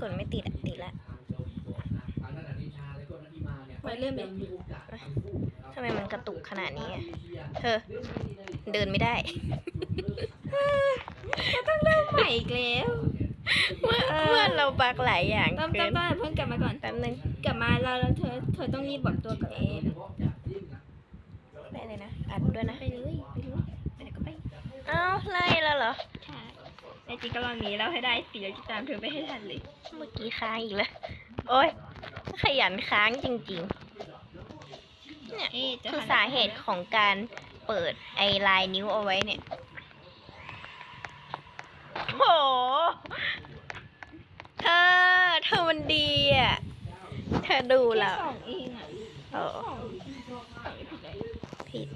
กดไม่ติดติดละไปเล่นแบบทำไมมันกระตุกขนาดนี้เธอเดินไม่ได้ต้องเริ่มใหม่อีกแล้วเมื่อเมื่อเราบักหลายอย่างต้องต้องต้องเพิ่งกลับมาก่อนแป๊บนึงกลับมาเราเธอเธอต้องรีบบอกตัวกับเองได้เลยนะอัดด้วยนะ กี้กำลังหนีแล้วให้ได้สีแล้จะตามเธอไม่ให้ทันเลย เมื่อกี้ค้างอีกแล้ว โอ้ยขยันค้างจริงๆ เนี่ยคือสาเหตุของการเปิดไอไลน์นิ้วเอาไว้เนี่ย โห เธอ เธอมันดีอะ เธอดูแล้ว สองเองอะสองผิดเลยผิด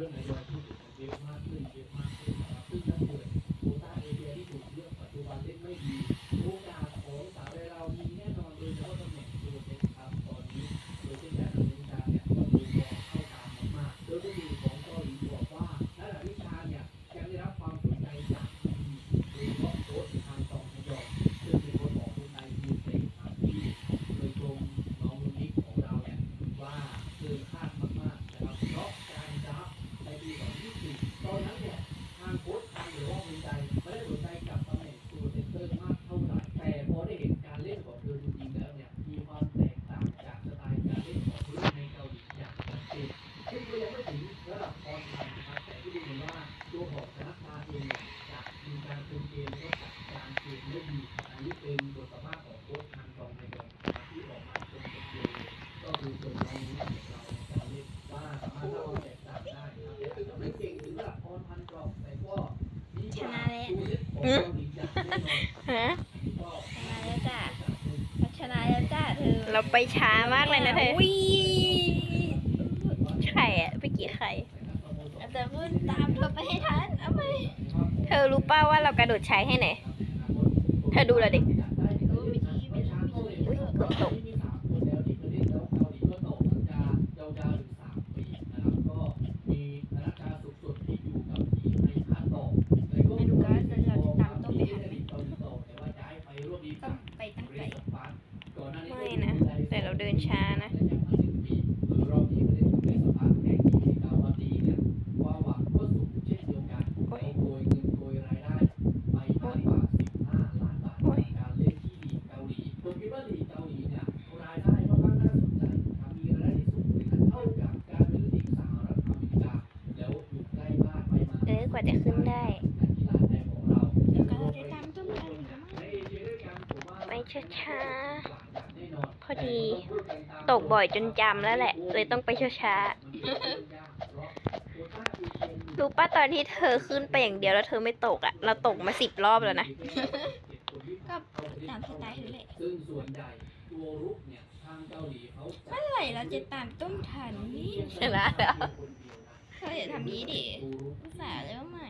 เรื่อง花หนรอ เราไปช้ามากเลยนะเธอไข่อะไปกี่ไข่แต่พูดตามเธอไปให้ทันเอไปเธอรู้ป่าว่าเรากระโดดชายให้ไหน เธอดูเลยดิเกืตก กว่าจะขึ้นได้ไปช้าๆพอดี ตกบ่อยจนจำแล้วแหละ เลยต้องไปช้าๆรู้ป่ะตอนที่เธอขึ้นไปอย่างเดียวแล้วเธอไม่ตกอะเราตกมาสิบรอบแล้วนะ ก็ตามสไตล์เธอเลยเมื่อไหร่เราจะตามต้มทันนี่ใชนะแล้วเธาจะทำนี้ดิ 买了买。